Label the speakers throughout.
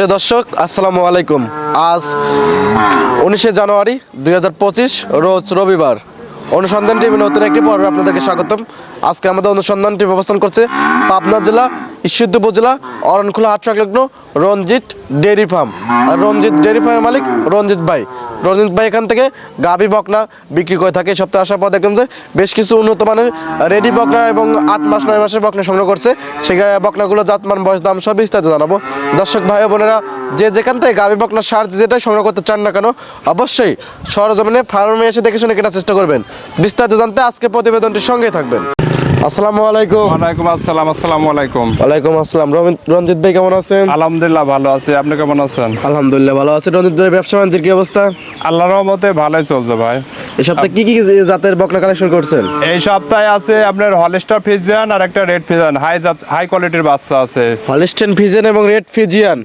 Speaker 1: প্রিয় দর্শক, আসসালামু আলাইকুম। আজ উনিশে জানুয়ারি দুই হাজার পঁচিশ, রোজ রবিবার। অনুসন্ধান টিভি নতুন একটি পর্বে আপনাদেরকে স্বাগতম। আজকে আমাদের অনুসন্ধানটি টিভি অবস্থান করছে পাবনা জেলা ঈশ্বরদী উপজেলা অরণখোলা হাট সংলগ্ন রঞ্জিত ডেয়ারি ফার্ম। আর রঞ্জিত ডেয়ারি ফার্মের মালিক রঞ্জিত ভাই। রঞ্জিত ভাই এখান থেকে গাভি বকনা বিক্রি করে থাকে। সপ্তাহে আসার পর দেখলাম যে বেশ কিছু উন্নত মানের রেডি বকনা এবং আট মাস, নয় মাসের বকনা সংগ্রহ করছে। সেই বকনাগুলো জাতমান, বয়স, দাম সব বিস্তারিত জানাব। দর্শক ভাই বোনেরা, যে যেখান থেকে গাভি বকনা সার যেটাই সংগ্রহ করতে চান না কেন, অবশ্যই সরজমিনে ফার্মে এসে দেখে শুনে কেনার চেষ্টা করবেন। বিস্তারিত জানতে আজকে প্রতিবেদনটির সঙ্গে থাকবেন। আসসালামু আলাইকুম।
Speaker 2: ওয়ালাইকুম আসসালাম আসসালামু আলাইকুম।
Speaker 1: ওয়ালাইকুম আসসালাম। রঞ্জিত ভাই কেমন আছেন?
Speaker 2: আলহামদুলিল্লাহ ভালো আছি আপনি কেমন আছেন?
Speaker 1: আলহামদুলিল্লাহ ভালো আছে। রঞ্জিত ভাই ব্যবসা বাণিজ্যের কি অবস্থা?
Speaker 2: আল্লাহর রহমতে ভালোই চলছে ভাই।
Speaker 1: এই সপ্তাহে কি কি জাতের বকনা কালেকশন করছেন?
Speaker 2: এই সপ্তাহে আছে আপনার হলিস্টার ফিজিয়ান আর একটা রেড ফিজিয়ান। হাই হাই কোয়ালিটির বাচ্চা আছে।
Speaker 1: হলিস্টেন ফিজেন এবং রেড ফিজিয়ান।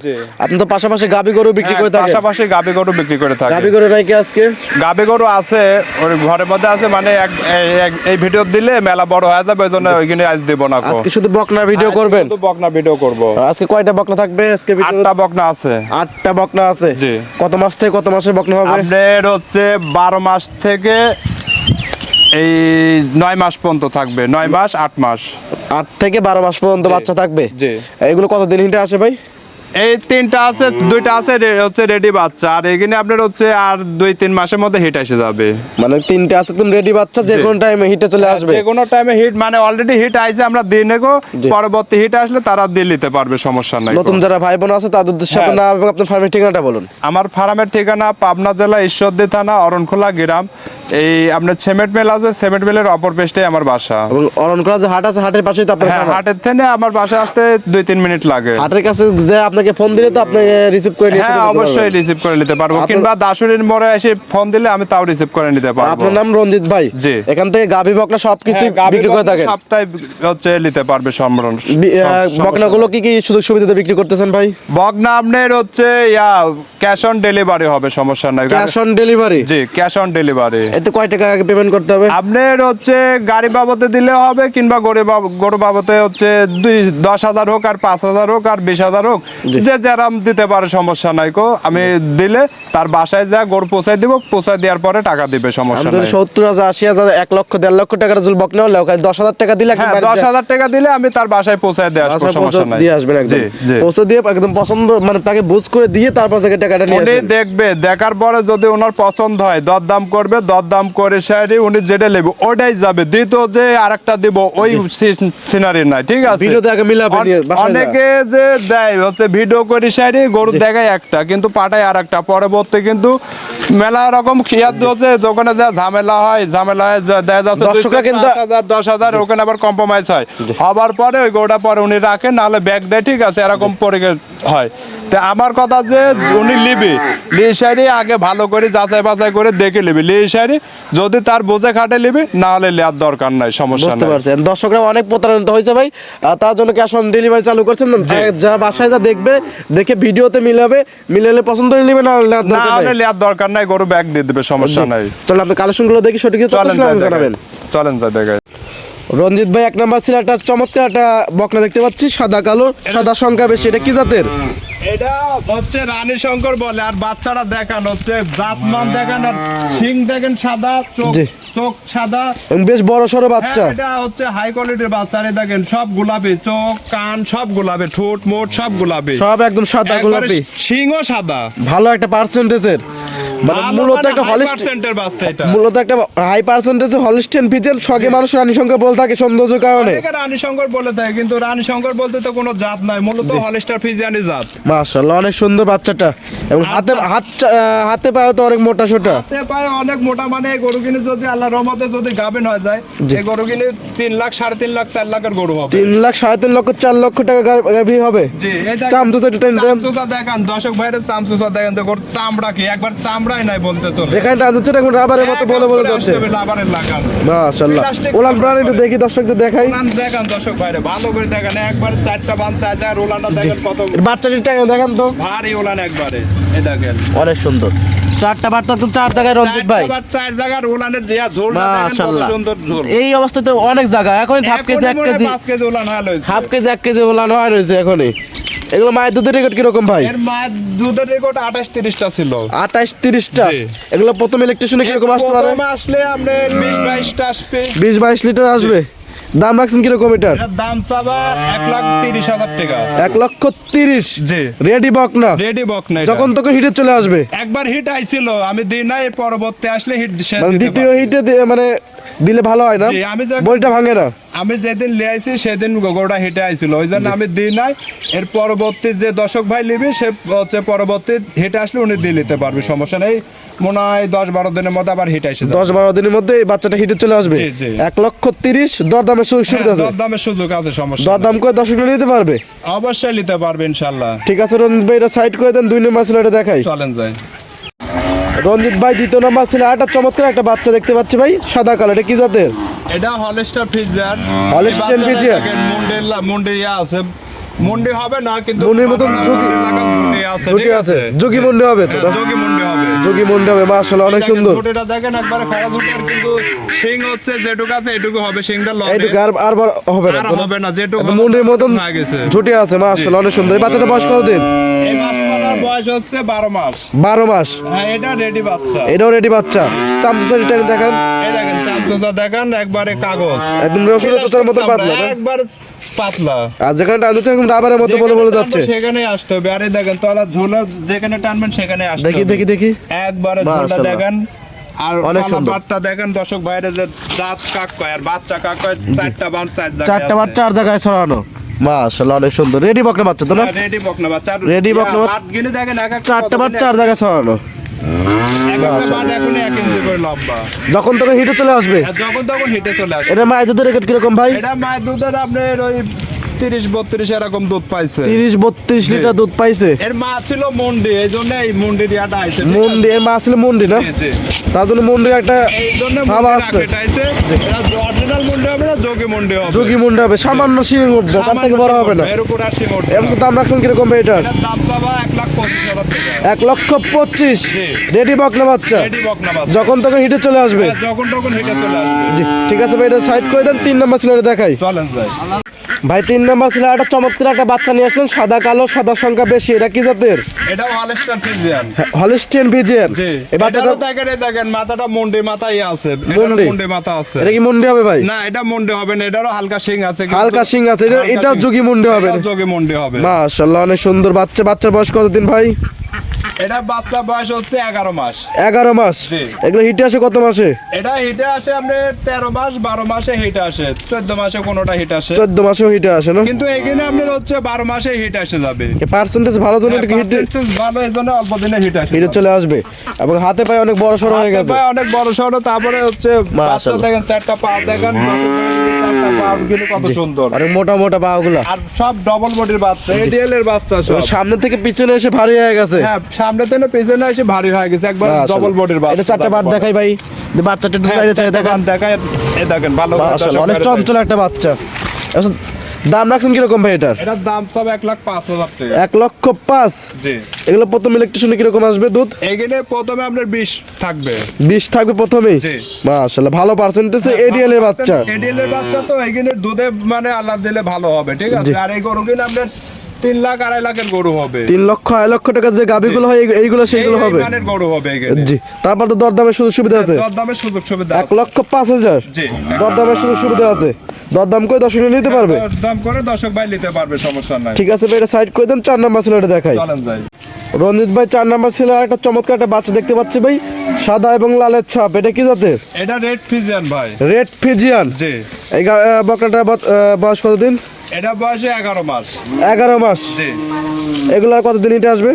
Speaker 1: আপনি তো পাশাপাশি গাবি গরু বিক্রি করে থাকেন।
Speaker 2: হ্যাঁ, পাশাপাশি গাবি গরু বিক্রি করে থাকে।
Speaker 1: গাবি গরু নাই কি আজকে?
Speaker 2: গাবি গরু আছে ওর ঘরের মধ্যে আছে মানে এই ভিডিও দিলে মেলা বড় হয়ে যাবে ওই জন্য ওইখানে আজ দেব না
Speaker 1: আজকে শুধু বকনা ভিডিও করবেন?
Speaker 2: শুধু বকনা ভিডিও করব।
Speaker 1: আজকে কয়টা বকনা থাকবে আজকে ভিডিও
Speaker 2: আটটা বকনা আছে।
Speaker 1: আটটা বকনা আছে?
Speaker 2: জি।
Speaker 1: কত মাস থেকে কত মাসের বকনা হবে?
Speaker 2: আপনার হচ্ছে বারো মাস থেকে এই নয় মাস পর্যন্ত থাকবে। নয় মাস আট মাস।
Speaker 1: আট থেকে বারো মাস পর্যন্ত বাচ্চা থাকবে?
Speaker 2: জি।
Speaker 1: এগুলো কতদিন হিটে আসে ভাই?
Speaker 2: এই তিনটা আছে দুইটা আছে হচ্ছে রেডি বাচ্চা। আর এখানে আপনার হচ্ছে আর দুই তিন মাসের মধ্যে হিট এসে যাবে।
Speaker 1: মানে তিনটে আছে তুমি রেডি বাচ্চা যে। কোনো টাইমে হিটে চলে আসবে।
Speaker 2: যে কোনো টাইমে হিট মানে অলরেডি হিট আইছে আমরা দিয়ে নেব। পরবর্তী হিট আসলে তারা দিয়ে নিতে পারবে সমস্যা নাই
Speaker 1: নতুন যারা ভাই বোন আছে তাদের সাথে
Speaker 2: হ্যাঁ।
Speaker 1: না এবং আপনার ফার্মের ঠিকানাটা বলুন।
Speaker 2: আমার ফার্মের ঠিকানা পাবনা জেলা ঈশ্বরদী থানা অরণখোলা গ্রাম। এই আপনার সেমেন্ট মেল আছে সেমেন্ট মেলের অপর পেস্টে আমার বাসা।
Speaker 1: এবং অরণকলা যে হাট আছে হাটের পাশেই তো আপনার
Speaker 2: হ্যাঁ হাটের থেকে আমার বাসা আসতে দুই তিন মিনিট লাগে।
Speaker 1: হাটের কাছে যে আপনাকে ফোন দিলে তো আপনাকে রিসিভ করে নিয়ে
Speaker 2: হ্যাঁ অবশ্যই রিসিভ করে নিতে পারব। কিংবা দাসুরির মোড়ে এসে ফোন দিলে আমি তাও রিসিভ করে নিতে পারব।
Speaker 1: আপনার নাম রঞ্জিত ভাই?
Speaker 2: জি।
Speaker 1: এখান থেকে গাভি বকনা সবকিছু
Speaker 2: হ্যাঁ,
Speaker 1: বিক্রি করে
Speaker 2: বকনা
Speaker 1: থাকেন?
Speaker 2: সপ্তাহে হচ্ছে নিতে পারবে সম্রণ
Speaker 1: বি- আহ, বকনাগুলো কি কি সুযোগ সুবিধাতে বিক্রি করতেছেন ভাই?
Speaker 2: বকনা আপনার হচ্ছে ইয়া ক্যাশ অন ডেলিভারি হবে সমস্যা নাই।
Speaker 1: ক্যাশ অন ডেলিভারি
Speaker 2: জি ক্যাশ অন ডেলিভারি
Speaker 1: এতে কয় টাকা আগে পেমেন্ট করতে হবে?
Speaker 2: আপনার হচ্ছে গাড়ি বাবদে দিলে হবে কিংবা গরু গরু বাবদে হচ্ছে দুই দশ হাজার হোক আর পাঁচ হাজার হোক আর বিশ হাজার হোক যে যেরাম দিতে পারে সমস্যা নাই কো। আমি দিলে তার বাসায় যা গরু দিব দেওয়ার পরে টাকা দিবে সমস্যা নাই।
Speaker 1: সত্তর হাজার আশি হাজার এক লক্ষ দেড় লক্ষ টাকার জল বকনা হলে ওখানে দশ হাজার টাকা দিলে
Speaker 2: হ্যাঁ দশ হাজার টাকা দিলে আমি তার বাসায় পৌঁছায় দিয়ে আসব সমস্যা নাই।
Speaker 1: দিয়ে আসবেন একদম।
Speaker 2: জি জি।
Speaker 1: পৌঁছে দিয়ে একদম পছন্দ মানে তাকে বুঝ করে দিয়ে তারপর থেকে টাকাটা নিয়ে
Speaker 2: দেখবে দেখার পরে যদি ওনার পছন্দ হয় দরদাম করবে দরদাম করে সাইডে উনি যেটা নেবে ওটাই যাবে। দ্বিতীয় যে আরেকটা দিব ওই সিনারি নাই ঠিক আছে। অনেকে যে দেয় হচ্ছে ভিডিও করে সাইডে গরু দেখায় একটা কিন্তু পাঠায় আর একটা পরবর্তী কিন্তু মেলা রকম খিয়াত হচ্ছে দোকানে যা ঝামেলা হয় ঝামেলা হয় যা- দেখা যাচ্ছে
Speaker 1: কিন্তু-
Speaker 2: দশ হাজার ওখানে আবার কম্প্রোমাইজ হয়। হবার পরে ওই গরুটা পরে উনি রাখেন নাহলে ব্যাগ দেয় ঠিক আছে এরকম পরে হয়। তা আমার কথা যে উনি লিবি লিসারি আগে ভালো করে যাচাই বাছাই করে দেখে লিবি যদি তার বোঝা খাটে লিবি না হলে লেয়ার দরকার নাই সমস্যা
Speaker 1: বুঝতে পারছেন। দর্শকরা অনেক প্রতারণা হয়েছে ভাই। তার জন্য ক্যাশ অন ডেলিভারি চালু করছেন? যা বাসায় যা দেখবে দেখে ভিডিওতে মিলাবে মিলালে পছন্দ হলে নেবে না হলে।
Speaker 2: লেয়ার দরকার নাই গরু ব্যাগ দিয়ে দেবে সমস্যা নাই।
Speaker 1: চলো আপনি কালেকশনগুলো দেখি সঠিক। জানাবেন।
Speaker 2: চলেন যা দেখাই।
Speaker 1: রঞ্জিত ভাই এক নাম্বার ছিল একটা চমৎকার একটা বকনা দেখতে পাচ্ছি সাদা কালো সাদা সংখ্যা বেশি এটা কি জাতের?
Speaker 2: এটা হচ্ছে রানী শঙ্কর বলে আর বাচ্চারা দেখান হচ্ছে জাত মান দেখান আর সিং দেখেন সাদা চোখ চোখ সাদা।
Speaker 1: বেশ বড় সড়ো বাচ্চা।
Speaker 2: হ্যাঁ, এটা হচ্ছে হাই কোয়ালিটির বাচ্চা এই দেখেন সব গোলাপি চোখ কান সব গোলাপি ঠোঁট মোট সব গোলাপি।
Speaker 1: সব একদম সাদা গোলাপি।
Speaker 2: সিংও সাদা।
Speaker 1: ভালো একটা পার্সেন্টেজের মানে মূলত
Speaker 2: মানে
Speaker 1: একটা
Speaker 2: high
Speaker 1: হলিস্ট
Speaker 2: percent এর বাচ্চা এটা।
Speaker 1: মূলত একটা হাই পার্সেন্টেজ হলিস্টেন ফিজেন সঙ্গে মানুষ রানী সংখ্যা বলে থাকে সৌন্দর্যের কারণে।
Speaker 2: অনেকে রানী শঙ্কর বলে থাকে কিন্তু রানী শঙ্কর বলতে তো কোনো জাত নাই মূলত হলিস্টার ফিজিয়ানি জাত।
Speaker 1: মাশাআল্লাহ অনেক সুন্দর বাচ্চাটা। এবং হাতে হাত হাতে পায়ে তো অনেক মোটা সোটা।
Speaker 2: হাতে পায়ে অনেক মোটা মানে গরু কিনে যদি আল্লাহ রহমতে যদি গাবেন হয়ে যায় এই গরু কিনে তিন লাখ সাড়ে তিন লাখ চার লাখের গরু হবে।
Speaker 1: তিন লাখ সাড়ে তিন লক্ষ চার লক্ষ টাকা গা- হবে। চামচুচা একটু
Speaker 2: দেখান দর্শক ভাইরে চামচুচা দেখান তো চামড়া কি? একবার চামড়াই নাই বলতে তো
Speaker 1: যেখানে টান দিচ্ছে এখন রাবারের মতো বলে বলে যাচ্ছে
Speaker 2: লাভারের লাগান।
Speaker 1: মাশাআল্লাহ। ওলান প্রাণ একটু দেখি দর্শকদের দেখাই।
Speaker 2: উলান দেখান দর্শক ভাইরে ভালো করে দেখান। একবার চারটা বান চার উলানটা দেখেন কত
Speaker 1: বাচ্চাটির টাকা দেখান তো।
Speaker 2: ভারী উলান একবারে এই দেখেন।
Speaker 1: অনেক সুন্দর। চারটা বাচ্চা তো চার জায়গায় রঞ্জিত ভাই।
Speaker 2: চার জায়গার উলানের দেয়া কত
Speaker 1: মাশাআল্লাহ।
Speaker 2: সুন্দর ঝোল।
Speaker 1: এই অবস্থায় তো অনেক জায়গা এখন হাফ কেজি এক
Speaker 2: হয়
Speaker 1: কেজি।
Speaker 2: পাঁচ কেজি উলান হাল হয়েছে
Speaker 1: হাফ কেজি এক কেজি ওলান হয় রয়েছে এখনই। এগুলো মায়ের দুধের রেকর্ড কীরকম ভাই?
Speaker 2: এর মায়ের দুধের রেকর্ড আঠাশ তিরিশটা ছিল।
Speaker 1: আঠাশ তিরিশটা? এগুলো প্রথম ইলেকট্রিশিয়ানে কীরকম আসতে পারে?
Speaker 2: আসলে আপনার বিশ বাইশটা আসবে।
Speaker 1: বিশ বাইশ লিটার আসবে? দাম রাখছেন কীরকম এটার?
Speaker 2: দাম চাবা এক লাখ তিরিশ হাজার টাকা।
Speaker 1: এক লক্ষ তিরিশ?
Speaker 2: জি।
Speaker 1: রেডি বক না?
Speaker 2: রেডি বক না।
Speaker 1: যখন তখন হিটে চলে আসবে।
Speaker 2: একবার হিট আইছিল আমি দিই নাই পরবর্তী আসলে হিট
Speaker 1: মানে দ্বিতীয় হিটে দিয়ে- মানে দিলে ভালো হয় না?
Speaker 2: আমি
Speaker 1: বইটা ভাঙে না?
Speaker 2: আমি যেদিন লিয়ে সেদিন গোগোটা হিটে আইছিল। ওই জন্য আমি দিই নাই। এর পরবর্তী যে দর্শক ভাই নিবি সে হচ্ছে পরবর্তী হিটে আসলে উনি দিয়ে নিতে পারবে সমস্যা নেই। মনে হয় দশ বারো দিনের মধ্যে আবার হিট আসে
Speaker 1: দশ বারো দিনের মধ্যে এই বাচ্চাটা হিটে চলে আসবে। এক লক্ষ তিরিশ দরদামের সুযোগ সুবিধা আছে?
Speaker 2: দামের সুযোগ আছে সমস্যা
Speaker 1: দরদাম করে দর্শক নিতে পারবে?
Speaker 2: অবশ্যই নিতে পারবে ইনশাল্লাহ।
Speaker 1: ঠিক আছে রঞ্জিত ভাই এটা সাইড করে দেন দুই নম্বর ছিল এটা দেখাই।
Speaker 2: চলেন যাই।
Speaker 1: রঞ্জিত ভাই দ্বিতীয় নম্বর ছিল একটা চমৎকার একটা বাচ্চা দেখতে পাচ্ছি ভাই সাদা কালার এটা কি জাতের?
Speaker 2: এটা হলস্টার ফিজার
Speaker 1: Holstein Friesian?
Speaker 2: মুন্ডের মুন্ডে আছে। মুন্ডি হবে না কিন্তু
Speaker 1: মুন্ডির মতন ঝুঁকি-
Speaker 2: আছে
Speaker 1: ঝুঁকি আছে।
Speaker 2: আছে?
Speaker 1: যোগী মন্ডি হবে তো?
Speaker 2: হ্যাঁ, যোগী মুন্ডি হবে।
Speaker 1: যোগী মন্ডি হবে মার্শাল্লাহ অনেক সুন্দর।
Speaker 2: ঝুঁটিটা দেখেন একবারে খারাপ ঝুঁটার কিন্তু সিং হচ্ছে যেটুকু আছে এটুকু হবে সিংটা লবে
Speaker 1: এইটুকু আর আর হবে না
Speaker 2: আর হবে না যেটুকু
Speaker 1: মুন্ডির মতন
Speaker 2: হয়ে
Speaker 1: ঝুটি আছে মার্শাল্লাহ অনেক সুন্দর। এই বাচ্চাটা বয়স কত দিন
Speaker 2: এই বয়স হচ্ছে বারো মাস।
Speaker 1: বারো মাস।
Speaker 2: হ্যাঁ এটা রেডি বাচ্চা।
Speaker 1: এটাও রেডি বাচ্চা। চামচা রিটার্ন দেখান।
Speaker 2: এই দেখেন একবারে কাগজ।
Speaker 1: একদম রসুন রসুনের মতো পাতলা
Speaker 2: একবার পাতলা।
Speaker 1: আর যেখানে টানতে এরকম রাবারের মতো বলে বলে যাচ্ছে।
Speaker 2: সেখানে আসতে হবে। আরে দেখেন তলা ঝোলা যেখানে টানবেন সেখানে আসতে
Speaker 1: দেখি দেখি দেখি।
Speaker 2: একবারে ঝোলা দেখেন। আর
Speaker 1: অনেক সুন্দর।
Speaker 2: দেখেন দর্শক ভাইরে যে দাঁত কাক কয় আর বাচ্চা কাক কয় চারটা জায়গায়
Speaker 1: চারটা বার চার জায়গায় ছড়ানো। মাশাল্লাহ অনেক সুন্দর। রেডি বকনা বাচ্চা তো না?
Speaker 2: রেডি বকনা বাচ্চা।
Speaker 1: রেডি বকনা
Speaker 2: বাট গিনে দেখেন এক
Speaker 1: চারটা
Speaker 2: বাট
Speaker 1: চার জায়গা ছড়ানো।
Speaker 2: লম্বা।
Speaker 1: যখন তখন হিটে চলে আসবে?
Speaker 2: যখন তখন হিটে চলে আসবে।
Speaker 1: এটা মায়ের দুধের রেকর্ড কীরকম ভাই?
Speaker 2: এটা মায়ের দুধের আপনার ওই তিরিশ বত্রিশ এরকম দুধ পাইছে।
Speaker 1: তিরিশ বত্রিশ লিটার দুধ পাইছে।
Speaker 2: এর মা ছিল মন্ডি এই জন্য এই মন্ডি দিয়াটা আইছে
Speaker 1: মন্ডি এর মা ছিল মন্ডি না। তার জন্য মন্ডির একটা আছে।
Speaker 2: রাখেটা আইছে এটা অরিজিনাল মন্ডি হবে না যোগী মন্ডি হবে।
Speaker 1: যোগী মন্ডি হবে সামান্য সিং উঠবে তার থেকে বড় হবে না।
Speaker 2: এর উপর আর সিং উঠবে
Speaker 1: এর দাম রাখছেন কীরকম ভাই এটার?
Speaker 2: এটার দাম পাবা এক লাখ পঁচিশ
Speaker 1: এক লক্ষ পঁচিশ। রেডি বকনা বাচ্চা। যখন তখন হিটে চলে আসবে।
Speaker 2: হ্যাঁ, যখন তখন হেঁটে চলে আসবে।
Speaker 1: জি ঠিক আছে ভাই এটা সাইড করে দেন তিন নম্বর দেখাই।
Speaker 2: চলেন
Speaker 1: ভাই তিন নম্বর সিলার একটা চমৎকার একটা বাচ্চা নিয়ে আসলেন সাদা কালো সাদা সংখ্যা বেশি। এটা কি জাতের?
Speaker 2: এটা ওয়ালেস্টার ফিজিয়ান
Speaker 1: হলিস্টিয়ান ভিজিয়ান
Speaker 2: জি।
Speaker 1: এই বাচ্চাটা
Speaker 2: দেখেন এই দেখেন মাথাটা মুন্ডি মাথা ইয়ে আছে
Speaker 1: মুন্ডি?
Speaker 2: মুন্ডি মাথা আছে।
Speaker 1: এটা কি মুন্ডি হবে ভাই?
Speaker 2: না এটা মুন্ডি হবে না এটারও হালকা শিং আছে
Speaker 1: হালকা শিং আছে এটা
Speaker 2: শিং।
Speaker 1: যোগী মুন্ডি হবে।
Speaker 2: যোগী মুন্ডি হবে।
Speaker 1: মাশাআল্লাহ অনেক সুন্দর বাচ্চা। বাচ্চার বয়স কতদিন ভাই?
Speaker 2: এটা বাচ্চা বয়স হচ্ছে এগারো মাস।
Speaker 1: এগারো মাস? এগুলো হিটে আসে কত মাসে?
Speaker 2: এটা হিটে আসে আপনি তেরো মাস বারো মাসে হিট আসে। চোদ্দ মাসে কোনোটা হিট আসে।
Speaker 1: চোদ্দ মাসেও হিটে আসে না?
Speaker 2: কিন্তু এখানে আপনার হচ্ছে বারো মাসে হিট আসে যাবে।
Speaker 1: পার্সেন্টেজ ভালো জন্য হিটে?
Speaker 2: ভালো এই জন্য অল্প দিনে হিট আসে
Speaker 1: হিটে চলে আসবে। এবং হাতে পায়ে অনেক বড় সড়ো হয়ে গেছে।
Speaker 2: অনেক বড় সড়ো তারপরে হচ্ছে বাচ্চা দেখেন চারটা পা দেখেন
Speaker 1: মোটা মোটা পা গুলা
Speaker 2: আর সব ডবল বডির বাচ্চা এডিএল এর বাচ্চা সব।
Speaker 1: সামনে থেকে পিছনে এসে ভারী হয়ে গেছে।
Speaker 2: হ্যাঁ পেছনে এসে ভারী হয়ে গেছে একবার ডবল বাচ্চা
Speaker 1: এটা চারটা বার দেখাই ভাই বাচ্চাটা একটু
Speaker 2: হ্যাঁ,
Speaker 1: চাই দেখান।
Speaker 2: দেখায় এই দেখেন ভালো
Speaker 1: অনেক চঞ্চল একটা বাচ্চা। দাম রাখছেন কীরকম ভাই এটার?
Speaker 2: এটার দাম সব এক লাখ পাঁচ হাজার টাকা।
Speaker 1: এক লক্ষ পাঁচ?
Speaker 2: জি।
Speaker 1: এগুলো প্রথম ইলেকট্রিশনে কীরকম আসবে দুধ?
Speaker 2: এখানে প্রথমে আপনার বিষ থাকবে।
Speaker 1: বিশ থাকবে প্রথমেই
Speaker 2: জি।
Speaker 1: ভালো পার্সেন্টেজে এডিএল এর বাচ্চা।
Speaker 2: এডিএল এর বাচ্চা তো এখানে দুধে মানে আল্লাহ দিলে ভালো হবে ঠিক আছে? আর এই গরু কিনে আপনার তিন লাখ আড়াই লাখের গরু হবে।
Speaker 1: তিন লক্ষ আড়াই লক্ষ টাকা যে গাবিগুলো হয় এইগুলো সেইগুলো হবে।
Speaker 2: গরু হবে
Speaker 1: জি। তারপর তো দরদামের সুযোগ সুবিধা আছে।
Speaker 2: দরদামের সুযোগ সুবিধা
Speaker 1: এক লক্ষ পাঁচ হাজার। দরদামের সুযোগ সুবিধা আছে। দরদাম করে দশ নিতে পারবে।
Speaker 2: দাম করে দর্শক ভাই নিতে পারবে সমস্যা নাই।
Speaker 1: ঠিক আছে ভাই এটা সাইড করে দেন চার নাম্বার ছিল এটা দেখাই।
Speaker 2: চলেন যাই
Speaker 1: রঞ্জিত ভাই চার নাম্বার ছিল একটা চমৎকার একটা বাচ্চা দেখতে পাচ্ছি ভাই। সাদা এবং লালের ছাপ এটা কি জাতের?
Speaker 2: এটা রেড ফিজিয়ান ভাই।
Speaker 1: রেড ফিজিয়ান
Speaker 2: জি।
Speaker 1: এই বত- বয়স কতদিন?
Speaker 2: এটা বয়সে এগারো মাস।
Speaker 1: এগারো মাস?
Speaker 2: জি।
Speaker 1: এগুলো কতদিন হিটে আসবে?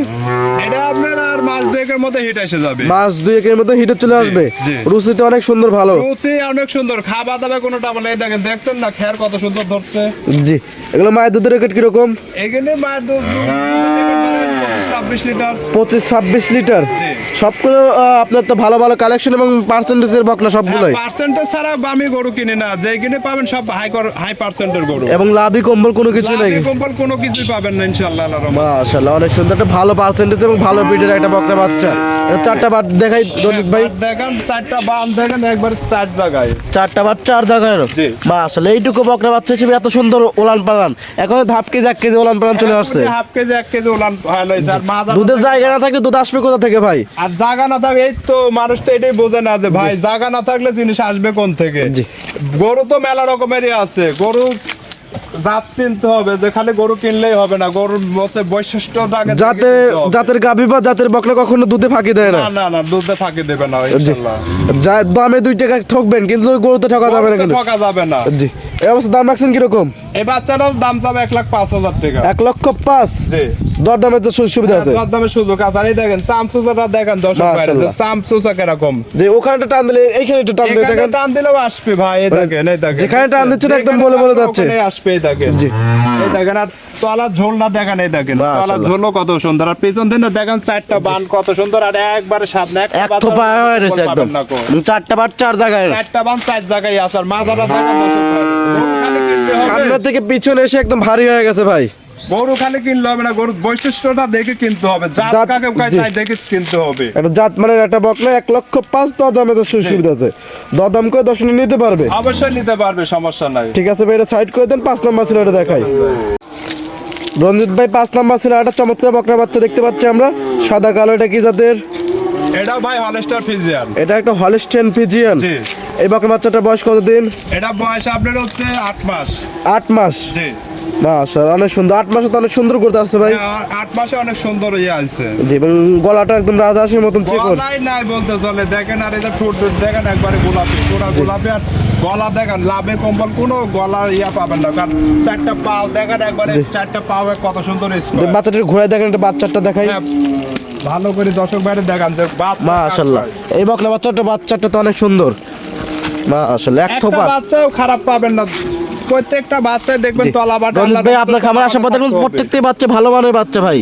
Speaker 2: এটা আপনার আর মাস দুয়েকের মধ্যে হিট এসে যাবে।
Speaker 1: মাস দুয়েকের মধ্যে হিটে চলে আসবে। রুচিতে অনেক সুন্দর ভালো।
Speaker 2: রুচি অনেক সুন্দর। খাওয়া দাওয়া কোনোটা বলে এই দেখেন দেখছেন না খেয়ার কত সুন্দর ধরছে।
Speaker 1: জি। এগুলো মায়ের দুধের রেকর্ড কীরকম?
Speaker 2: এখানে মায়ের দুধ
Speaker 1: পঁচিশ ছাব্বিশ লিটার। সবগুলো আপনার তো ভালো ভালো কালেকশন এবং পার্সেন্টেজের বকনা সবগুলোই।
Speaker 2: পার্সেন্টেজ ছাড়া আমি গরু কিনি না। যে কিনে পাবেন সব হাই হাই পার্সেন্টের গরু।
Speaker 1: এবং কম্বল কোনো কিছু নেই
Speaker 2: কম্বল কোনো কিছুই পাবেন না ইনশাআল্লাহ আল্লাহর
Speaker 1: মাশাআল্লাহ অনেক সুন্দর একটা ভালো পার্সেন্টেজ এবং ভালো ব্রিডের একটা বকনা বাচ্চা। এটা চারটা বার দেখাই রঞ্জিত ভাই।
Speaker 2: দেখেন চারটা বান দেখেন একবার চার জায়গায়।
Speaker 1: চারটা বার চার জায়গায়
Speaker 2: জি।
Speaker 1: মাশাআল্লাহ এইটুকু বকনা বাচ্চা হিসেবে এত সুন্দর ওলান পালান। এখন ধাপ কেজি এক কেজি ওলান পালান চলে আসছে।
Speaker 2: হাফ কেজি এক কেজি ওলান ভালো আর মাদার
Speaker 1: দুধের জায়গা না থাকলে দুধ আসবে কোথা থেকে ভাই?
Speaker 2: আর জায়গা না থাকলে এই তো মানুষ তো এটাই বোঝে না যে ভাই জায়গা না থাকলে জিনিস আসবে কোন থেকে। গরু তো মেলা রকমেরই আছে। গরু জাত চিনতে হবে যে খালি গরু কিনলেই হবে না। গরুর মধ্যে
Speaker 1: বৈশিষ্ট্য
Speaker 2: থাকে যাতে
Speaker 1: জাতের গাভী বা জাতের বকলে কখনো দুধে ফাঁকি দেয় না?
Speaker 2: না না দুধে ফাঁকি দেবে না ইনশাআল্লাহ
Speaker 1: দামে দুই টাকা ঠকবেন কিন্তু গরুতে ঠকা যাবে না
Speaker 2: ঠকা যাবে না।
Speaker 1: জি। এই অবস্থা দাম রাখছেন কীরকম?
Speaker 2: এই বাচ্চাটার দাম পাবে এক লাখ পাঁচ হাজার টাকা।
Speaker 1: এক লক্ষ পাঁচ?
Speaker 2: জি।
Speaker 1: দর তো সুবিধা আছে।
Speaker 2: দর সুযোগ আছে। আর এই দেখেন চামচুচাটা দেখেন দর্শক বাইরে চামচুচা কীরকম।
Speaker 1: যে ওখানটা টান দিলে এইখানে একটু টান দিয়ে দেখেন।
Speaker 2: টান দিলেও আসবে ভাই এই
Speaker 1: মানে
Speaker 2: দেখেন এই দেখেন।
Speaker 1: যেখানে টান দিচ্ছে একদম বলে বলে যাচ্ছে।
Speaker 2: আসবে এই দেখেন।
Speaker 1: জি।
Speaker 2: এই দেখেন আর তলার ঝোল না দেখেন এই দেখেন। তলার ঝোলও কত সুন্দর। আর পেছন থেকে দেখেন চারটা বান কত সুন্দর আর একবারে সামনে
Speaker 1: এক থোপা হয়ে রয়েছে একদম। চারটা বার চার জায়গায়।
Speaker 2: চারটা বান চার জায়গায় আছে আর মাথাটা দেখেন
Speaker 1: সামনে থেকে পিছনে এসে একদম ভারী হয়ে গেছে ভাই।
Speaker 2: গরু খালি কিনলে হবে না গরুর বৈশিষ্ট্যটা দেখে কিনতে হবে। জাত কাকে তাই দেখে কিনতে হবে।
Speaker 1: একটা জাত মানে একটা এক লক্ষ পাঁচ দর দামে তো সুবিধা আছে। দর দাম করে দশ নিতে পারবে?
Speaker 2: অবশ্যই নিতে পারবে সমস্যা নাই।
Speaker 1: ঠিক আছে ভাই এটা সাইড করে দেন পাঁচ নম্বর ছিল এটা দেখাই। রঞ্জিত ভাই পাঁচ নম্বর ছিল একটা চমৎকার বকরা বাচ্চা দেখতে পাচ্ছি আমরা। সাদা কালো এটা কি জাতের?
Speaker 2: এটা ভাই হলেস্টার ফিজিয়ান
Speaker 1: এটা একটা হলিস্টেন ফিজিয়ান এই বকরা বাচ্চাটার বয়স কতদিন?
Speaker 2: এটা বয়স আপনার হচ্ছে আট মাস।
Speaker 1: আট মাস?
Speaker 2: জি।
Speaker 1: মাশাআল্লাহ অনেক সুন্দর। আট মাসে তো অনেক সুন্দর করতে আসছে ভাই।
Speaker 2: আট মাসে অনেক সুন্দর ইয়ে আছে
Speaker 1: জি এবং গলাটা একদম রাজহাঁসের মতন চিকন।
Speaker 2: গলায় নাই বলতে চলে। দেখেন আর এটা ঠোঁট দেখেন একবারে গোলাপি। পুরো গোলাপি আর গলা দেখেন লাভে কম্বল কোনো গলার ইয়া পাবেন না। কারণ চারটা দেখেন একবারে চারটা পাও কত সুন্দর
Speaker 1: বাচ্চাটার ঘোড়ায় দেখেন একটা বাচ্চাটা দেখাই।
Speaker 2: হ্যাঁ, ভালো করে দর্শক বাইরে দেখান
Speaker 1: মাশাআল্লাহ। এই বকনা বাচ্চাটা বাচ্চাটা তো অনেক সুন্দর। মাশাআল্লাহ এক থোপা।
Speaker 2: বাচ্চাও খারাপ পাবেন না। প্রত্যেকটা বাচ্চায় দেখবেন তলা বাটা
Speaker 1: ভাই আপনার খামার আসার দেখুন প্রত্যেকটাই বাচ্চা ভালো মানের বাচ্চা ভাই।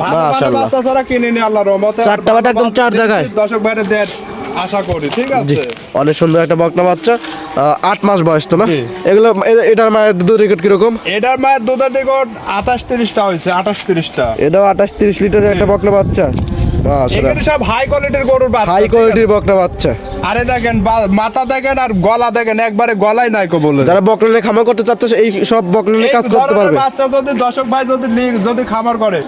Speaker 1: মাশাআল্লাহ।
Speaker 2: বাচ্চা ছাড়া কিনে নি আল্লাহ রহমতে
Speaker 1: চারটা বাটা একদম চার জায়গায়।
Speaker 2: দর্শক বাইরে দেন আশা করি ঠিক আছে?
Speaker 1: অনেক সুন্দর একটা বকনা বাচ্চা। আট মাস বয়স তো না? এগুলো এটার মায়ের দুধ রেকর্ড কীরকম?
Speaker 2: এটার মায়ের দুধের রেকর্ড আঠাশ তিরিশটা হয়েছে আঠাশ তিরিশটা।
Speaker 1: এটাও আঠাশ তিরিশ লিটারের একটা বকনা বাচ্চা।
Speaker 2: এখানে সব হাই কোয়ালিটির গরুর বাচ্চা
Speaker 1: হাই কোয়ালিটির বকনা বাচ্চা।
Speaker 2: আরে দেখেন মাথা দেখেন আর গলা দেখেন একবারে গলাই নাই কো বলে।
Speaker 1: যারা বকনা খামার করতে চাচ্ছে এই সব
Speaker 2: এই
Speaker 1: কাজ করতে পারবে।
Speaker 2: বাচ্চা যদি দর্শক ভাই যদি যদি খামার করে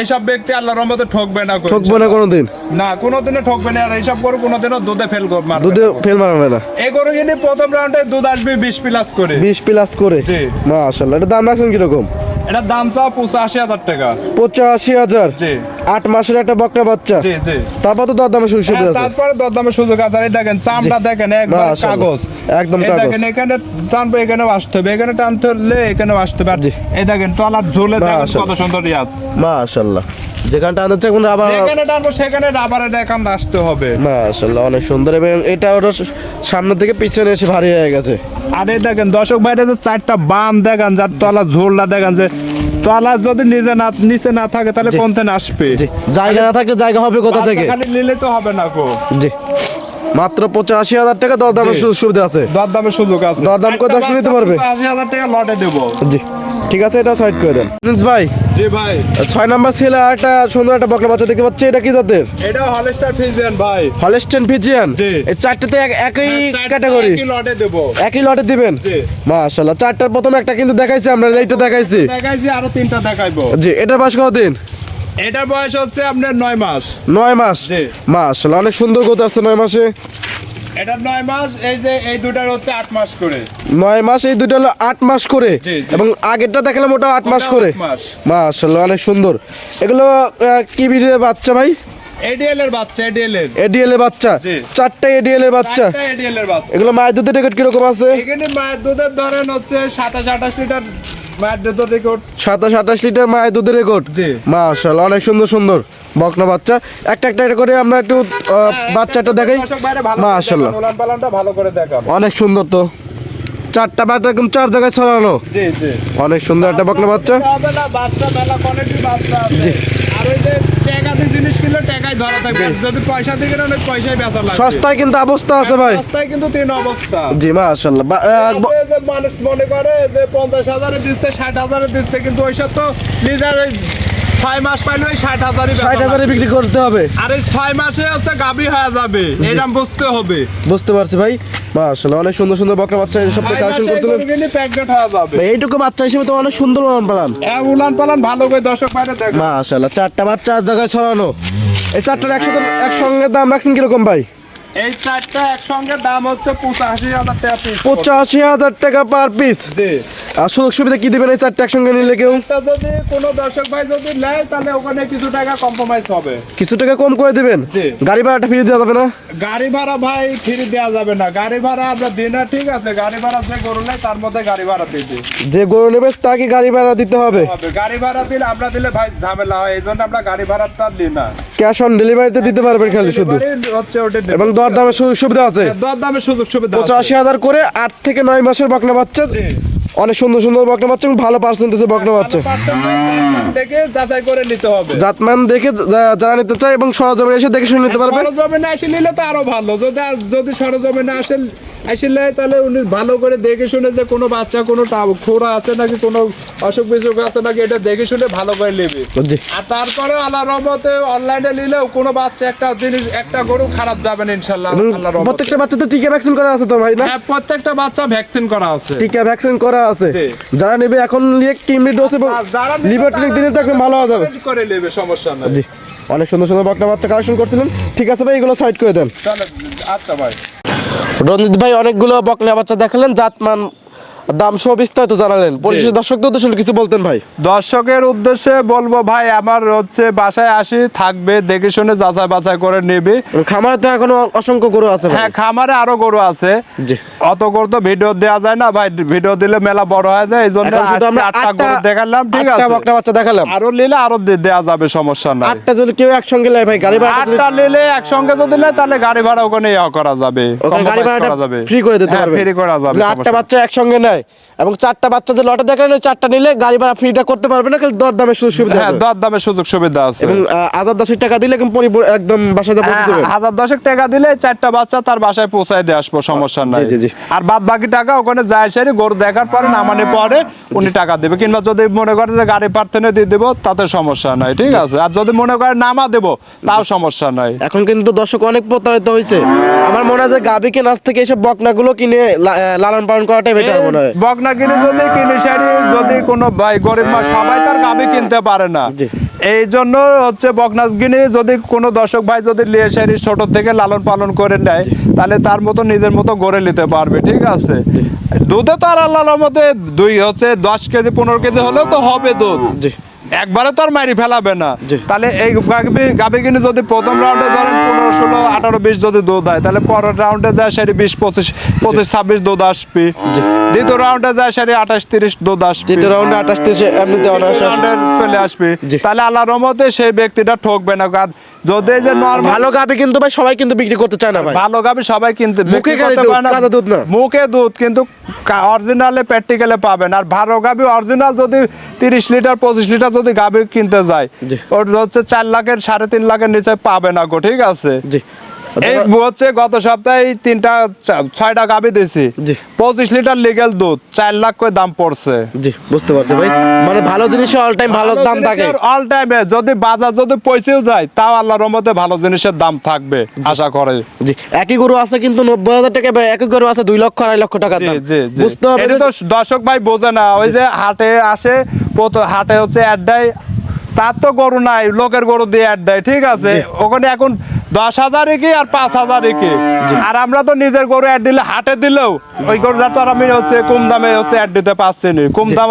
Speaker 2: এইসব ব্যক্তি আল্লাহ রহমতে ঠকবে না কো,
Speaker 1: না কোনোদিন।
Speaker 2: না কোনোদিনও ঠকবে না। আর এইসব গরু কোনোদিনও দুধে ফেল করবে না।
Speaker 1: দুধে ফেল মারবে না।
Speaker 2: এই গরু কিনে প্রথম রাউন্ডে দুধ আসবে বিশ প্লাস করে।
Speaker 1: বিশ প্লাস করে।
Speaker 2: জি।
Speaker 1: মাশাআল্লাহ এটা দাম রাখছেন কীরকম?
Speaker 2: এটার দাম চাও পঁচাশি হাজার টাকা।
Speaker 1: পঁচাশি হাজার?
Speaker 2: জি।
Speaker 1: আট মাসের একটা বকনা বাচ্চা।
Speaker 2: জি জি।
Speaker 1: তারপর তো দর দামে সুবিধা
Speaker 2: হ্যাঁ,
Speaker 1: আছে।
Speaker 2: তারপরে দরদামের সুযোগ আছে। আর দেখেন চামড়া দেখেন একবার কাগজ।
Speaker 1: একদম কাগজ।
Speaker 2: দেখেন এখানে টানবে এখানে আসতে হবে। এখানে টানতে হলে এখানেও আসতে হবে।
Speaker 1: জি।
Speaker 2: এই দেখেন তলার ঝোলে দেখেন কত সুন্দর ইয়াদ।
Speaker 1: মাশাআল্লাহ। যেখানে যেখানটা আনতে এখন আবার
Speaker 2: যেখানে টানবো সেখানে রাবারের এখান আসতে হবে।
Speaker 1: মাশাআল্লাহ অনেক সুন্দর। এবং এটা ওর সামনে থেকে পিছনে এসে ভারী হয়ে গেছে।
Speaker 2: আর এই দেখেন দর্শক বাইরে যে চারটা বাম দেখেন যার তলার ঝোলটা দেখেন যে তলা যদি নিজে না নিচে না থাকে তাহলে
Speaker 1: জি।
Speaker 2: কোনতে আসবে?
Speaker 1: জি। জায়গা না থাকলে জায়গা হবে কোথা থেকে?
Speaker 2: খালি নিলে তো হবে না কো।
Speaker 1: জি। মাত্র পঁচাশি হাজার টাকা দর দামের সুবিধা আছে।
Speaker 2: দরদামের সুযোগ আছে।
Speaker 1: দরদাম করে দশ নিতে পারবে?
Speaker 2: আশি হাজার টাকা লটে দেবো।
Speaker 1: জি। ঠিক আছে এটা সাইড করে দেন। ভাই।
Speaker 2: জি ভাই।
Speaker 1: ছয় নাম্বার ছেলে একটা সুন্দর একটা বকলা বাচ্চা দেখতে পাচ্ছি এটা কি জাতের?
Speaker 2: এটা হলস্টার ফিজিয়ান ভাই।
Speaker 1: হলেস্টেন ফিজিয়ান
Speaker 2: জি।
Speaker 1: এই চারটেতে এক- একই ক্যাটাগরি
Speaker 2: একই লটে দেবো।
Speaker 1: একই লটে দিবেন?
Speaker 2: জি।
Speaker 1: মাশাআল্লাহ চারটার প্রথম একটা কিন্তু দেখাইছি আমরা এইটা দেখাইছি।
Speaker 2: দেখাইছি আরও তিনটা দেখাইবো।
Speaker 1: জি এটার বয়স কতদিন?
Speaker 2: এটার বয়স হচ্ছে আপনার নয় মাস।
Speaker 1: নয় মাস? মাস অনেক সুন্দর গোত আছে নয় মাসে।
Speaker 2: এটার নয় মাস এই যে এই দুটার হচ্ছে আট মাস করে।
Speaker 1: নয় মাস এই দুটো হলো আট মাস করে। এবং আগেরটা দেখালাম ওটা আট মাস করে।
Speaker 2: মাস।
Speaker 1: অনেক সুন্দর। এগুলো কি বিটের বাচ্চা ভাই?
Speaker 2: এডিএল এর বাচ্চা এডিএল এর
Speaker 1: এডিএল এর বাচ্চা চারটা এডিএল এর বাচ্চা?
Speaker 2: এডিএল এর বাচ্চা।
Speaker 1: এগুলো মায়ের দুধের রেকর্ড কীরকম আছে?
Speaker 2: এখানে মায়ের দুধের ধরেন হচ্ছে সাতাশ আঠাশ লিটার মায়ের দুধের রেকর্ড।
Speaker 1: সাতাশ আঠাশ লিটার মায়ের দুধের রেকর্ড?
Speaker 2: জি।
Speaker 1: মাশাআল্লাহ অনেক সুন্দর সুন্দর। বকনা বাচ্চা। একটা একটা করে আমরা একটু বাচ্চাটা দেখাই। মাশাআল্লাহ
Speaker 2: ভালো করে দেখাবো
Speaker 1: অনেক সুন্দর তো। চারটা বাচ্চা চার জায়গায় ছড়ানো।
Speaker 2: জি জি।
Speaker 1: অনেক সুন্দর একটা বকনা বাচ্চা।
Speaker 2: বাচ্চা মেলা কোয়ালিটি বাচ্চা
Speaker 1: জি।
Speaker 2: আর ওই যে টাকা জিনিস কিনলে টাকায় ধরা থাকবে। যদি পয়সা দিয়ে কিনে অনেক পয়সায় বেচা লাগবে।
Speaker 1: সস্তায় কিন্তু অবস্থা আছে ভাই।
Speaker 2: সস্তায় কিন্তু তিন অবস্থা।
Speaker 1: জি মাশাল্লাহ বা- আহ, ব-
Speaker 2: এই যে মানুষ মনে করে যে পঞ্চাশ হাজারে দিচ্ছে ষাট হাজারে দিচ্ছে কিন্তু ওইসব তো ছয় মাস পাইলে ওই ষাট হাজারই
Speaker 1: ষাট হাজারে বিক্রি করতে হবে।
Speaker 2: আর এই ছয় মাসে হচ্ছে গাবি হয়ে যাবে। এরকম বুঝতে হবে।
Speaker 1: বুঝতে পারছি ভাই। মাশাল্লাহ অনেক সুন্দর সুন্দর বকরা বাচ্চা সব থেকে কালেকশন করছিলেন এইটুকু বাচ্চা হিসেবে তো অনেক সুন্দর পালান।
Speaker 2: হ্যাঁ উলান পালান ভালো করে দর্শক বাইরে দেখো
Speaker 1: মাশাল্লাহ চারটা বাচ্চা এক জায়গায় ছড়ানো। এই চারটার একসাথে একসঙ্গে দাম রাখছেন কীরকম ভাই?
Speaker 2: এই চারটা একসঙ্গে দাম হচ্ছে পঁচাশি হাজার টাকা পিস
Speaker 1: পঁচাশি হাজার টাকা পার পিস
Speaker 2: জি।
Speaker 1: আর সুযোগ সুবিধা কি দিবেন এই চারটা একসঙ্গে নিলে কেউ?
Speaker 2: যদি কোনো দর্শক ভাই যদি নেয় তাহলে ওখানে কিছু টাকা কম্প্রোমাইজ হবে।
Speaker 1: কিছু টাকা কম করে দিবেন? গাড়ি ভাড়াটা ফিরে দেওয়া যাবে না?
Speaker 2: গাড়ি ভাড়া ভাই ফ্রি দেওয়া যাবে না। গাড়ি ভাড়া আমরা দিই না ঠিক আছে। গাড়ি ভাড়া যে গরু নেয় তার মধ্যে গাড়ি ভাড়া দিয়ে দিই।
Speaker 1: যে গরু নেবে তাকে গাড়ি ভাড়া দিতে হবে।
Speaker 2: গাড়ি ভাড়া দিলে আমরা দিলে ভাই ঝামেলা হয় এই জন্য আমরা গাড়ি ভাড়াটা দিই না।
Speaker 1: ক্যাশ অন ডেলিভারিতে দিতে পারবেন খালি শুধু। এবং দর দামের সুযোগ সুবিধা আছে?
Speaker 2: দর দামের সুযোগ সুবিধা আছে।
Speaker 1: পঁচাশি হাজার করে আট থেকে নয় মাসের বকনা বাচ্চা। অনেক সুন্দর সুন্দর বকনা পাচ্ছে এবং ভালো পার্সেন্টেজে বকনা পাচ্ছে
Speaker 2: ভালো দেখে যাচাই করে নিতে হবে।
Speaker 1: জাতমান দেখে জানা যারা নিতে চায় এবং সরজমে এসে দেখে শুনে নিতে পারবে
Speaker 2: সরজমিনে এসে নিলে তো আরও ভালো। যদি যদি সরজমিনে আসেন আসলে তাহলে উনি ভালো করে দেখে শুনে যে কোনো বাচ্চা কোনো খোরা আছে নাকি কোনো অসুখ বিসুখ আছে নাকি এটা দেখে শুনে ভালো করে নেবে। আর তারপরে আল্লাহ রহমতে অনলাইনে নিলেও কোনো বাচ্চা একটা জিনিস একটা গরু খারাপ যাবে না ইনশাল্লাহ
Speaker 1: প্রত্যেকটা বাচ্চাতে টিকা ভ্যাকসিন করা আছে তো ভাই না?
Speaker 2: হ্যাঁ প্রত্যেকটা বাচ্চা ভ্যাকসিন করা আছে।
Speaker 1: টিকা ভ্যাকসিন করা আছে। যারা নেবে এখন নিয়ে কিমনি ডোজ এবং লিভার টনিক দিলে তো একদম ভালো হয়ে যাবে।
Speaker 2: করে নেবে সমস্যা নাই।
Speaker 1: জি। অনেক সুন্দর সুন্দর বকনা বাচ্চা কালেকশন করছিলেন ঠিক আছে ভাই এগুলো সাইড করে দেন।
Speaker 2: আচ্ছা ভাই।
Speaker 1: রঞ্জিত ভাই অনেকগুলো বকনা বাচ্চা দেখালেন জাতমান দাম সহ বিস্তারিত জানালেন। পরিশেষে দর্শকদের উদ্দেশ্যে কিছু বলতেন ভাই।
Speaker 2: দর্শকের উদ্দেশ্যে বলব ভাই আমার হচ্ছে বাসায় আসি থাকবে দেখে শুনে যাচাই বাছাই করে নেবে।
Speaker 1: খামারে তো এখনও অসংখ্য গরু আছে
Speaker 2: হ্যাঁ খামারে আরও গরু আছে। অত গরু তো ভিডিও দেওয়া যায় না ভাই ভিডিও দিলে মেলা বড় হয়ে যায় এই জন্য আটটা গরু দেখালাম ঠিক আছে।
Speaker 1: বাচ্চা দেখালাম।
Speaker 2: আরও নিলে আরও দে- দেয়া যাবে সমস্যা নাই।
Speaker 1: আটটা যদি কেউ একসঙ্গে নেয় ভাই গাড়ি ভাড়া
Speaker 2: আটটা নিলে একসঙ্গে যদি নেয় তাহলে গাড়ি ভাড়া ওখানে ইয়া করা যাবে
Speaker 1: গাড়ি ভাড়াটা ফ্রি করে দিতে
Speaker 2: হ্যাঁ,
Speaker 1: পারবে
Speaker 2: free করা যাবে
Speaker 1: আটটা বাচ্চা একসঙ্গে নেয় এবং চারটা বাচ্চা যে লটে দেখালেন ওই চারটা নিলে গাড়ি ভাড়া ফ্রিটা করতে পারবে না খালি দর দামের সুযোগ সুবিধা
Speaker 2: হ্যাঁ
Speaker 1: আছে।
Speaker 2: দর দামের সুযোগ সুবিধা আছে।
Speaker 1: এবং হাজার দশের টাকা দিলে পরিপূর্ণ একদম বাসায় পৌঁছে
Speaker 2: হ্যাঁ,
Speaker 1: দেবেন।
Speaker 2: হাজার দশেক টাকা দিলে চারটা বাচ্চা তার বাসায় পৌঁছায় দিয়ে আসব সমস্যা নাই।
Speaker 1: জি, জি।
Speaker 2: আর বাদ বাকি টাকা ওখানে যায় সেরি গরু দেখার পরে নামানি পরে উনি টাকা দেবে। কিংবা যদি মনে করে যে গাড়ি প্রার্থনে দিয়ে দেবো তাতে সমস্যা নাই ঠিক আছে? আর যদি মনে করে নামা দেবো তাও সমস্যা নাই।
Speaker 1: এখন কিন্তু দর্শক অনেক প্রতারিত হয়েছে। আমার মনে হয় যে গাবিকে নাচ থেকে এসব বকনাগুলো কিনে লালন পালন করাটাই বেটার মনে হয়।
Speaker 2: বকনা কিনে যদি কিনে যদি কোনো ভাই গরিব মা সবাই তার গাবে কিনতে পারে না। এই জন্য হচ্ছে বকনাস কিনে যদি কোনো দর্শক ভাই যদি লিয়ে সারি ছোট থেকে লালন পালন করে নেয় তাহলে তার মতো নিজের মতো গড়ে নিতে পারবে ঠিক আছে? দুধে তো আর আল্লাহর মতে দুই হচ্ছে দশ কেজি পনেরো কেজি হলেও তো হবে দুধ। একবারে তো আর মারি ফেলাবে না। তাহলে এই গাবি গাবি কিনে যদি প্রথম রাউন্ডে ধরেন পনেরো ষোলো আঠারো বিশ যদি দুধ হয় তাহলে পরের রাউন্ডে যায় সেটি বিশ পঁচিশ পঁচিশ ছাব্বিশ দুধ আসবে। দ্বিতীয় রাউন্ডে যায় সেটি আঠাশ তিরিশ দুধ আসবে।
Speaker 1: তৃতীয় রাউন্ডে আঠাশ তেইশে এমনিতে।
Speaker 2: রাউন্ডে চলে আসবে। তাহলে আল্লাহ রহমতে সেই ব্যক্তিটা ঠকবে না। কারণ যদি যে নর্মাল
Speaker 1: ভালো গাবি কিন্তু ভাই সবাই কিন্তু বিক্রি করতে চায় না ভাই।
Speaker 2: ভালো গাবি সবাই কিনতে
Speaker 1: মুখে। কাঁচা দুধ না।
Speaker 2: মুখে দুধ কিন্তু অরিজিনালে প্র্যাকটিক্যালে পাবেন। আর ভালো গাবি অরিজিনাল যদি তিরিশ লিটার পঁচিশ লিটার যদি গাভী কিনতে যায়। ওর হচ্ছে চার লাখের সাড়ে তিন লাখের নিচে পাবে না গো ঠিক আছে এই হচ্ছে গত সপ্তাহে তিনটা ছয়টা গাবি পঁচিশ লিটার লিগেল দুধ চার লাখ করে দাম পড়ছে।
Speaker 1: জি বুঝতে পারছি ভাই। মানে ভালো জিনিস অল টাইম ভালো দাম থাকে।
Speaker 2: অল টাইমে যদি বাজার যদি পয়সাও যায় তাও আল্লাহর রহমতে ভালো জিনিসের দাম থাকবে আশা করে।
Speaker 1: জি একই গরু আছে কিন্তু নব্বই হাজার টাকা একই গরু আছে দুই লক্ষ আড়াই লক্ষ টাকা
Speaker 2: জি
Speaker 1: দাম। বুঝতে হবে
Speaker 2: তো দর্শক ভাই বোঝে না ওই যে হাটে আসে হাটে হচ্ছে অ্যাড দেয়। তার তো গরু নাই লোকের গরু দিয়ে অ্যাড দেয় ঠিক আছে? ওখানে এখন দশ হাজারে কি আর পাঁচ হাজারে কি আর আমরা তো নিজের গরু অ্যাড দিলে হাটে দিলেও ওই গরুটা তো আর আমি হচ্ছে কম দামে হচ্ছে অ্যাড দিতে পারছি নি। কম দাম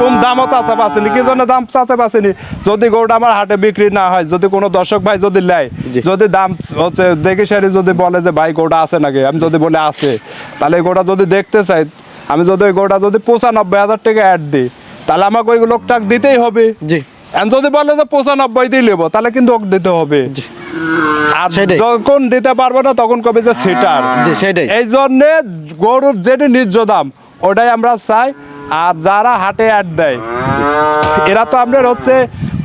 Speaker 2: কম- দামও চাচা পাচ্ছি নি। কি জন্য দাম চাচা পাচ্ছি নি? যদি গরুটা আমার হাটে বিক্রি না হয় যদি কোনো দর্শক ভাই যদি নেয় যদি দাম হচ্ছে দেখে সারি যদি বলে যে ভাই গোটা আছে নাকি? আমি যদি বলে আছে। তাহলে এই গোটা যদি দেখতে চাই আমি যদি ওই গোটা যদি পঁচানব্বই হাজার টাকা অ্যাড দিই তাহলে আমাকে ওই লোকটা দিতেই হবে।
Speaker 1: জি।
Speaker 2: যদি বলে যে পঁচানব্বই দিয়ে নেব তাহলে কিন্তু ওকে দিতে হবে। আর। যখন দিতে পারবে না তখন কবে যে সিটার। এই জন্যে গরুর যেটি ন্যায্য দাম ওটাই আমরা চাই। আর যারা হাটে অ্যাড দেয় এরা তো আপনার হচ্ছে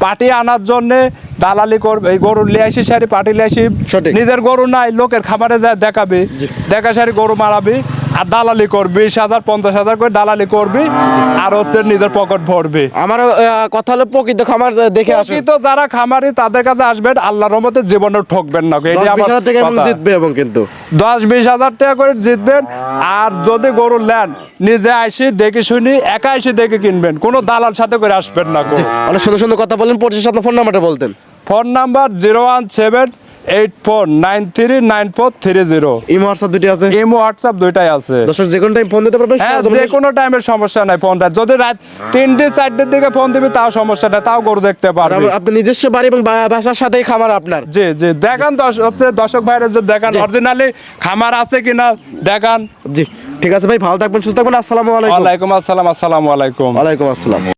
Speaker 2: পাটি আনার জন্য দালালি করবে। এই গরু লিয়ে আসি সারি পাটি লিয়ে আসি। নিজের গরু নাই লোকের খামারে যায় দেখাবি। দেখা সারি গরু মারাবি। আর দালালি করবি বিশ হাজার পঞ্চাশ হাজার করে দালালি করবি আর হচ্ছে নিজের পকেট ভরবি।
Speaker 1: আমার কথা হলো প্রকৃত খামার দেখে আসুন
Speaker 2: প্রকৃত যারা খামারি তাদের কাছে আসবেন আল্লাহর রহমতে জীবনে ঠকবেন না আমার।
Speaker 1: জিতবে এবং কিন্তু।
Speaker 2: দশ বিশ হাজার টাকা করে জিতবেন আর যদি গরু নেন নিজে আইসি দেখে শুনি একা আইসি দেখে কিনবেন কোনো দালাল সাথে করে আসবেন না
Speaker 1: অনেক সুন্দর সুন্দর কথা বলেন পরিশেষে আপনার ফোন নাম্বারটা বলতেন।
Speaker 2: Phone number zero one seven eight four nine three nine four three zero
Speaker 1: imo WhatsApp দুটি আছে?
Speaker 2: ইমো হোয়াটসঅ্যাপ দুইটাই আছে।
Speaker 1: দর্শক যে কোনো টাইম ফোন দিতে পারবেন
Speaker 2: হ্যাঁ যে কোনো টাইমের সমস্যা নাই ফোন দেয়। যদি রাত তিনটে চারটের দিকে ফোন দিবি তাও সমস্যা নাই তাও গরু দেখতে পারবি।
Speaker 1: আপনি নিজস্ব বাড়ি এবং বাসার সাথেই খামার আপনার।
Speaker 2: জি জি দেখান দর্শক ভাইরা দেখান অরিজিনালি খামার আছে কিনা দেখান।
Speaker 1: জি ঠিক আছে ভাই ভালো থাকবেন সুস্থ থাকবেন আসসালামু আলাইকুম।
Speaker 2: ওয়ালাইকুম আসসালাম আসসালামু আলাইকুম।
Speaker 1: ওয়ালাইকুম আসসালাম।